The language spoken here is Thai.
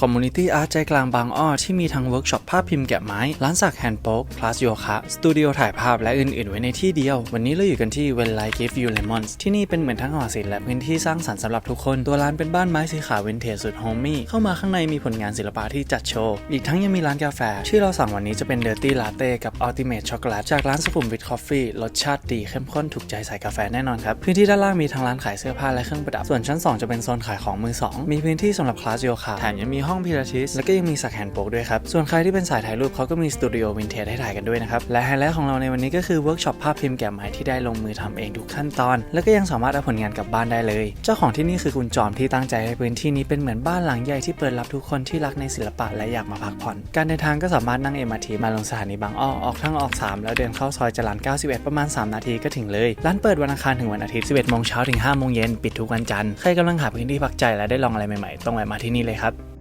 คอมมูนิตี้อาร์ตใจกลางบางอ้อที่มีทั้งเวิร์กช็อปภาพพิมพ์แกะไม้ ร้านสักแฮนด์โป๊กคลาสโยคะสตูดิโอถ่ายภาพและอื่นๆ ไว้ในที่เดียว วันนี้เราอยู่กันที่ When Life Give You Lemons ที่นี่เป็นเหมือนทั้งหอศิลป์และพื้นที่สร้างสรรค์สำหรับทุกคน ตัวร้านเป็นบ้านไม้สีขาววินเทจสุดโฮมมี่เข้ามาข้างในมีผลงานศิลปะที่จัดโชว์ อีกทั้งยังมีร้านกาแฟ ที่เราสั่งวันนี้จะเป็น Dirty Latte กับ Ultimate Chocolate จากร้านสุขุมวิท Coffee รสชาติดีเข้มข้นถูกใจสายกาแฟแน่นอนครับพื้นที่ด้านล่างมีทั้งร้านขายเสื้อผ้าและเครื่องประดับส่วนชั้น 2 จะเป็นโซนขายของมือ2มีพื้นที่สำหรับคลาสโยคะแถมยังมีห้องพิลาทิส และก็ยังมีสักแฮนด์โปกด้วยครับ ส่วนใครที่เป็นสายถ่ายรูปเขาก็มีสตูดิโอวินเทจให้ถ่ายกันด้วยนะครับ และไฮไลท์ของเราในวันนี้ก็คือเวิร์กช็อปภาพพิมพ์แกะไม้ที่ได้ลงมือทำเองทุกขั้นตอน และก็ยังสามารถเอาผลงานกลับบ้านได้เลย เจ้าของที่นี่คือคุณจอมที่ตั้งใจให้พื้นที่นี้เป็นเหมือนบ้านหลังใหญ่ที่เปิดรับทุกคนที่รักในศิลปะและอยากมาพักผ่อน การเดินทางก็สามารถนั่ง MRT มาลงสถานีบางอ้อออกทางออก 3 แล้วเดินเข้าซอยจรัญ91 ประมาณ 3 นาทีก็ถึงเลย ร้านเปิดวันอังคารถึงวันอาทิตย์ 11โมงเช้าถึง5โมงเย็นปิดทุกวันจันทร์ ใครกำลังหาพื้นที่พักใจและได้ลองอะไรใหม่ๆ ต้องแวะมาที่นี่เลยครับ